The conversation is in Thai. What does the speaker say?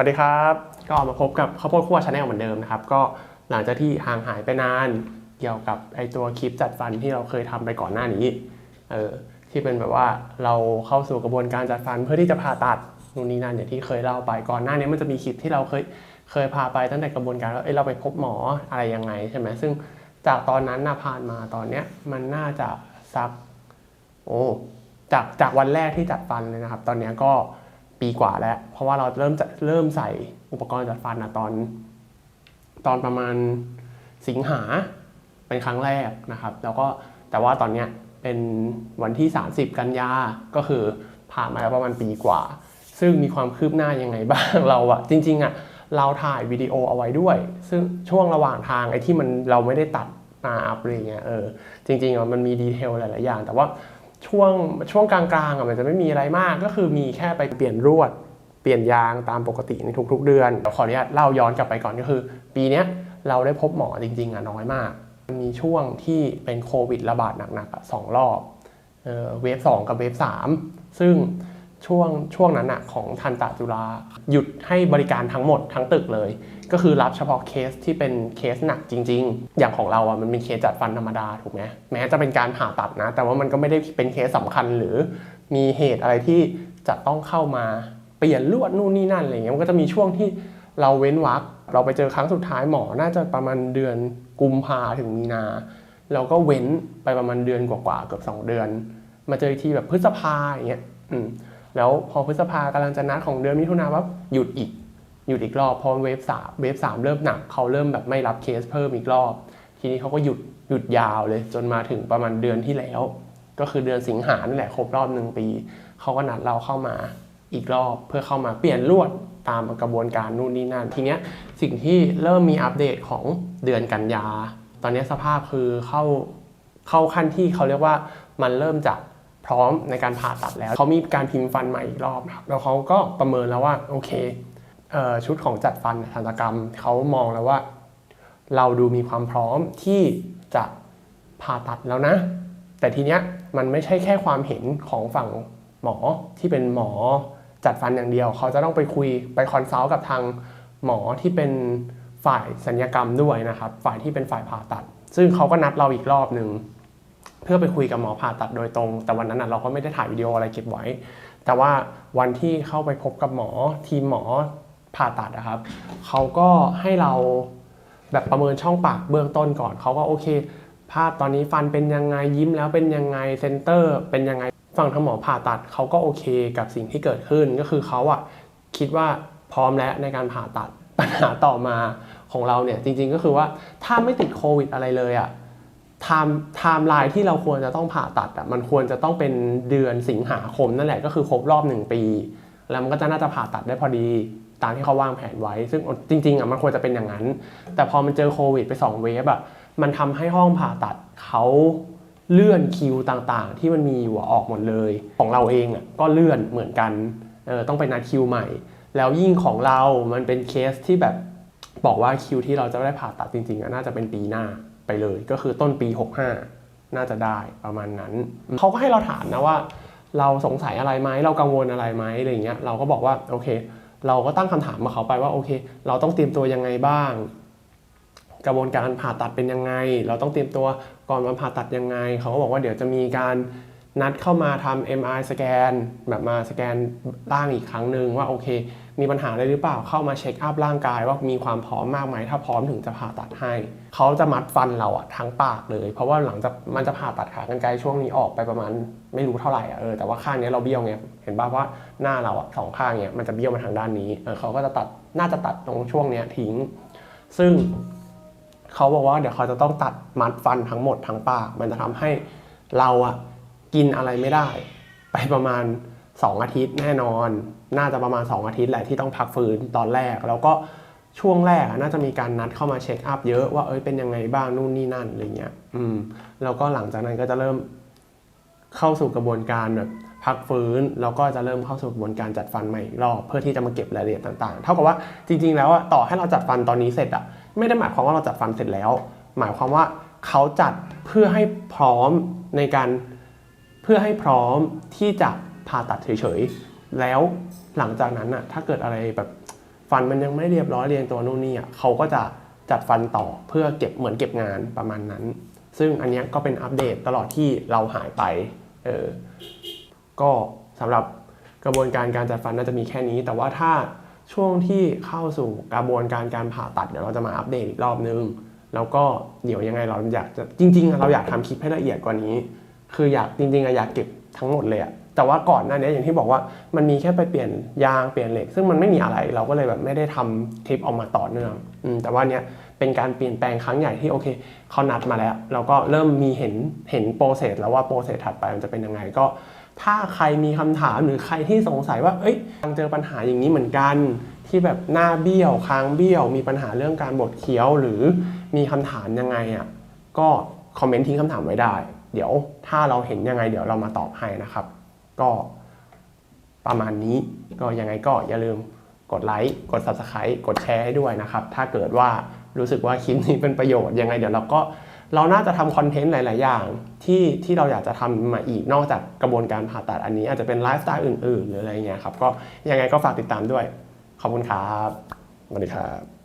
วัสดีครับ ก็มาพบกับข้าวโพดคั่วชาแนลเหมือนเดิมนะครับ ก็หลังจากที่ห่างหายไปนานเกี่ยวกับไอตัวคลิปจัดฟันที่เราเคยทำไปก่อนหน้านี้เออที่เป็นแบบว่าเราเข้าสู่กระบวนการจัดฟันเพื่อที่จะผ่าตัดนู่นนี่นั่นอย่างที่เคยเล่าไปก่อนหน้านี้มันจะมีคลิปที่เราเคยเคยพาไปตั้งแต่กระบวนการว่าเอ้ยเราไปพบหมออะไรยังไงใช่ไหมซึ่งจากตอนนั้นนะผ่านมาตอนเนี้ยมันน่าจะสักโอ้จากจากวันแรกที่จัดฟันเลยนะครับ ตอนเนี้ยก็ ปีกว่าแล้ว เพราะว่าเราเริ่มจะเริ่มใส่อุปกรณ์จัดฟันนะตอน ตอนประมาณสิงหาเป็นครั้งแรกนะครับ แล้วก็แต่ว่าตอนเนี้ยเป็นวันที่ 30 กันยาก็คือผ่านมาแล้วประมาณปีกว่า ซึ่งมีความคืบหน้ายังไงบ้าง เราอะจริงๆอะเราถ่ายวิดีโอเอาไว้ด้วย ซึ่งช่วงระหว่างทางไอ้ที่มันเราไม่ได้ตัดมาอัพอะไรเงี้ยเออจริงๆอะมันมีดีเทลหลายๆอย่าง แต่ว่า ช่วงช่วงกลางๆอะมันจะไม่มีอะไรมากก็คือมีแค่ไปเปลี่ยนรวด เปลี่ยนยางตามปกติในทุก ๆ เดือนเดี๋ยวขออนุญาตเล่าย้อนกลับไปก่อนก็คือ ปีนี้เราได้พบหมอจริงๆอะน้อยมาก มันมีช่วงที่เป็นโควิดระบาดหนักๆสองรอบเออเวฟสองกับเวฟสามซึ่ง ช่วงช่วงนั้นอะของทันตะจุฬาหยุดให้บริการทั้งหมดทั้งตึกเลย ก็คือรับเฉพาะเคสที่เป็นเคสหนักจริง ๆ อย่างของเราอะมันเป็นเคสจัดฟันธรรมดาถูกไหมแม้จะเป็นการผ่าตัดนะ แต่ว่ามันก็ไม่ได้เป็นเคสสำคัญหรือมีเหตุอะไรที่จะต้องเข้ามาเปลี่ยนลวดนู่นนี่นั่นอะไรเงี้ยมันก็จะมีช่วงที่เราเว้นวักเราไปเจอครั้งสุดท้ายหมอน่าจะประมาณเดือนกุมภาถึงมีนาเราก็เว้นไปประมาณเดือนกว่าๆเกือบ2 เดือน มาเจออีกทีแบบพฤษภาอย่างเงี้ยอืม แล้วพอพฤษภากำลังจะนัดของเดือนมิถุนาว่าหยุดอีกหยุดอีกรอบพอเวฟสามเวฟสามเริ่มหนักเขาเริ่มแบบไม่รับเคสเพิ่มอีกรอบ ทีนี้เขาก็หยุดหยุดยาวเลย จนมาถึงประมาณเดือนที่แล้ว ก็คือเดือนสิงหานั่แหละครบรอบหนึ่งปีเขาก็นัดเราเข้ามาอีกรอบเพื่อเข้ามาเปลี่ยนลวดตามกระบวนการนู่นนี่นั่น ทีเนี้ยสิ่งที่เริ่มมีอัปเดตของเดือนกันยา ตอนนี้สภาพคือเข้าเข้าขั้นที่เขาเรียกว่ามันเริ่มจะ พร้อมในการผ่าตัดแล้ว เขามีการพิมพ์ฟันใหม่อีกรอบนะครับแล้วเขาก็ประเมินแล้วว่าโอเคเออชุดของจัดฟันทันตกรรมเขามองแล้วว่า เราดูมีความพร้อมที่จะผ่าตัดแล้วนะ แต่ทีเนี้ยมันไม่ใช่แค่ความเห็นของฝั่งหมอที่เป็นหมอจัดฟันอย่างเดียว เขาจะต้องไปคุยไปคอนซัลท์กับทางหมอที่เป็นฝ่ายสัญญกรรมด้วยนะครับ ฝ่ายที่เป็นฝ่ายผ่าตัด ซึ่งเขาก็นัดเราอีกรอบหนึ่ง พื่อไปคุยกับหมอผ่าตัดโดยตรง แต่วันนั้นเราก็ไม่ได้ถ่ายวิดีโออะไรเก็บไว้ แต่ว่าวันที่เข้าไปพบกับหมอทีมหมอผ่าตัดนะครับเขาก็ให้เราแบบประเมินช่องปากเบื้องต้นก่อนเขาก็โอเค ภาพตอนนี้ฟันเป็นยังไงยิ้มแล้วเป็นยังไงเซนเตอร์ เป็นยังไงฝั่งทางหมอผ่าตัดเขาก็โอเคกับสิ่งที่เกิดขึ้นก็คือเขาอะคิดว่าพร้อมแล้วในการผ่าตัดปัญหาต่อมาของเราเนี่ยจริง ๆ ก็คือว่าถ้าไม่ติดโควิดอะไรเลยอะ ไทม์ไทม์ไลน์ที่เราควรจะต้องผ่าตัดอะมันควรจะต้องเป็นเดือนสิงหาคมนั่นแหละก็คือครบรอบหนึ่งปี แล้วมันก็จะน่าจะผ่าตัดได้พอดีตามที่เขาวางแผนไว้ ซึ่งจริงๆอะมันควรจะเป็นอย่างนั้น แต่พอมันเจอโควิดไป 2 เวฟอะมันทำให้ห้องผ่าตัดเขาเลื่อนคิวต่างๆ ที่มันมีอยู่ออกหมดเลย ของเราเองอะก็เลื่อนเหมือนกันเออต้องไปนัดคิวใหม่ แล้วยิ่งของเรามันเป็นเคสที่แบบบอกว่าคิวที่เราจะได้ผ่าตัดจริงๆอะน่าจะเป็นปีหน้า ไปเลยก็คือต้นปี 65 น่าจะได้ประมาณนั้น เขาก็ให้เราถามนะว่า เราสงสัยอะไรไหมเรากังวลอะไรไหมอะไรเงี้ยเราก็บอกว่าโอเค เราก็ตั้งคำถามมาเขาไปว่าโอเค เราต้องเตรียมตัวยังไงบ้าง กระบวนการผ่าตัดเป็นยังไง เราต้องเตรียมตัวก่อนวันผ่าตัดยังไง เขาก็บอกว่าเดี๋ยวจะมีการ นัดเข้ามาทำ MRI สแกนแบบมาสแกนร่างอีกครั้งหนึ่งว่าโอเค มีปัญหาอะไรหรือเปล่าเข้ามาเช็คอัพร่างกายว่ามีความพร้อมมากไหมถ้าพร้อมถึงจะผ่าตัดให้ เขาจะมัดฟันเราอะทั้งปากเลย เพราะว่าหลังจากมันจะผ่าตัดขากรรไกรช่วงนี้ออกไปประมาณไม่รู้เท่าไหร่อะเออแต่ว่าข้างนี้เราเบี้ยวไงเห็นป่ะว่าหน้าเราอะสองข้างเนี้ยมันจะเบี้ยวมาทางด้านนี้เออเขาก็จะตัดน่าจะตัดตรงช่วงเนี้ยทิ้ง ซึ่งเขาบอกว่าเดี๋ยวเขาจะต้องตัดมัดฟันทั้งหมดทั้งปาก มันจะทำให้เราอะ กินอะไรไม่ได้ ไปประมาณ 2 อาทิตย์แน่นอน น่าจะประมาณ 2 อาทิตย์แหละที่ต้องพักฟื้นตอนแรก แล้วก็ช่วงแรกน่าจะมีการนัดเข้ามาเช็คอัพเยอะว่าเอ้ยเป็นยังไงบ้างนู่นนี่นั่นอะไรเงี้ยอืมแล้วก็หลังจากนั้นก็จะเริ่มเข้าสู่กระบวนการแบบพักฟื้นแล้วก็จะเริ่มเข้าสู่กระบวนการจัดฟันใหม่อีกรอบเพื่อที่จะมาเก็บรายละเอียดต่างๆ เท่ากับว่าจริง ๆ แล้วอะต่อให้เราจัดฟันตอนนี้เสร็จอะไม่ได้หมายความว่าเราจัดฟันเสร็จแล้ว หมายความว่าเขาจัดเพื่อให้พร้อมในการ พื่อให้พร้อมที่จะผ่าตัดเฉยๆ แล้วหลังจากนั้นน่ะถ้าเกิดอะไรแบบฟันมันยังไม่เรียบร้อยเรียงตัวนู่นนี่อะเขาก็จะจัดฟันต่อเพื่อเก็บเหมือนเก็บงานประมาณนั้น ซึ่งอันนี้ก็เป็นอัปเดตตลอดที่เราหายไปเออก็สำหรับกระบวนการการจัดฟันน่าจะมีแค่นี้ แต่ว่าถ้าช่วงที่เข้าสู่กระบวนการการผ่าตัดเดี๋ยวเราจะมาอัปเดตอีกรอบนึง แล้วก็เดี๋ยวยังไงเราอยากจะจริง ๆ เราอยากทำคลิปให้ละเอียดกว่านี้ คืออยากจริงๆอะอยากเก็บทั้งหมดเลยอะแต่ว่าก่อนหน้านี้อย่างที่บอกว่ามันมีแค่ไปเปลี่ยนยางเปลี่ยนเหล็ก ซึ่งมันไม่มีอะไรเราก็เลยแบบไม่ได้ทำคลิปออกมาต่อเนื่องอืแต่ว่าเนี้ยเป็นการเปลี่ยนแปลงครั้งใหญ่ที่โอเคเขานัดมาแล้ว เราก็เริ่มมีเห็นเห็นโปรเซสแล้วว่าโปรเซสถัดไปมันจะเป็นยังไงก็ ถ้าใครมีคำถามหรือใครที่สงสัยว่า เอ้ยกำลังเจอปัญหาอย่างนี้เหมือนกัน ที่แบบหน้าเบี้ยวคางเบี้ยว มีปัญหาเรื่องการบดเคี้ยวหรือมีคำถามยังไงอะก็คอมเมนต์ทิ้งคำถามไว้ได้ เดี๋ยวถ้าเราเห็นยังไงเดี๋ยวเรามาตอบให้นะครับ ก็ประมาณนี้ก็ยังไงก็อย่าลืมกดไลค์กด Subscribe กดแชร์ให้ด้วยนะครับ ถ้าเกิดว่ารู้สึกว่าคลิปนี้เป็นประโยชน์ยังไงเดี๋ยวเราก็เราน่าจะทำคอนเทนต์หลาย ๆ อย่าง ที่ที่เราอยากจะทำมาอีกนอกจากกระบวนการผ่าตัดอันนี้ อาจจะเป็นไลฟ์สไตล์อื่น ๆ หรืออะไรเงี้ยครับก็ยังไงก็ฝากติดตามด้วย ขอบคุณครับสวัสดีครับ